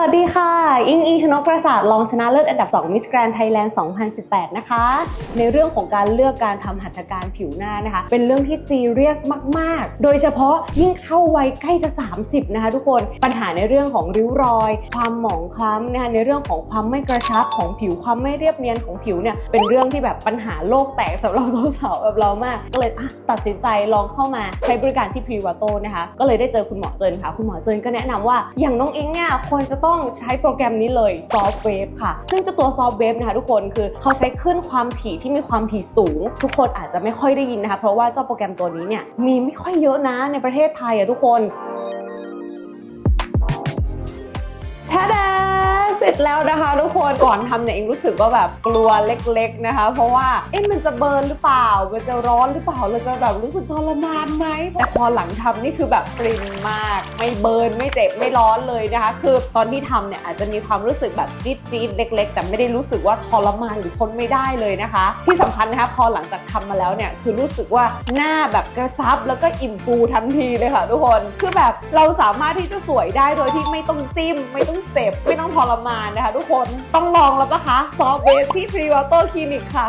วัสดีค่ะ อิงอิงชนกประสาทรองชนะเลิศอันดับ 2 Miss Grand Thailand 2018 นะคะ ในเรื่องของการเลือกการทำหัตถการผิวหน้านะคะ เป็นเรื่องที่ซีเรียสมาก ๆ โดยเฉพาะยิ่งเข้าวัยใกล้จะ 30 นะคะทุกคน ปัญหาในเรื่องของริ้วรอย ความหมองคล้ำนะคะ ในเรื่องของความไม่กระชับของผิว ความไม่เรียบเนียนของผิวเนี่ย เป็นเรื่องที่แบบปัญหาโลกแตกสำหรับสาวๆแบบเรามาก ก็เลยตัดสินใจลองเข้ามาใช้บริการที่พรีวาโตนะคะ ก็เลยได้เจอคุณหมอเจินค่ะ คุณหมอเจินก็แนะนำว่า อย่างน้องอิงเนี่ยควรจะต้อง้องใช้โปรแกรมนี้เลยซอฟต์เวฟค่ะ ซึ่งเจ้าตัวซอฟต์เวฟนะคะทุกคนคือเขาใช้คลื่นความถี่ที่มีความถี่สูง ทุกคนอาจจะไม่ค่อยได้ยินนะคะ เพราะว่าเจ้าโปรแกรมตัวนี้เนี่ยมีไม่ค่อยเยอะนะในประเทศไทยอะทุกคน แล้วนะคะทุกคนก่อนทำเนี่ยเองรู้สึกว่าแบบกลัวเล็ก ๆนะคะ เพราะว่าเอ๊ะมันจะเบิร์นหรือเปล่า มันจะร้อนหรือเปล่าเราจะแบบรู้สึกทรมานไหมแต่พอหลังทำนี่คือแบบปรินมาก ไม่เบิร์นไม่เจ็บไม่ร้อนเลยนะคะ คือตอนที่ทำเนี่ยอาจจะมีความรู้สึกแบบจี๊ดจี๊ดๆเล็ก ๆ แต่ไม่ได้รู้สึกว่าทรมานหรือทนไม่ได้เลยนะคะ ที่สำคัญนะคะพอหลังจากทำมาแล้วเนี่ยคือรู้สึกว่าหน้าแบบกระชับแล้วก็อิ่มฟูทันทีเลยค่ะทุกคนคือแบบเราสามารถที่จะสวยได้โดยที่ไม่ต้องจิ้ม ไม่ต้องเจ็บไม่ต้องทรมานนะคะทุกคนต้องลองแล้วปะคะซอฟเวสที่พรีวอเตอร์คลินิกค่ะ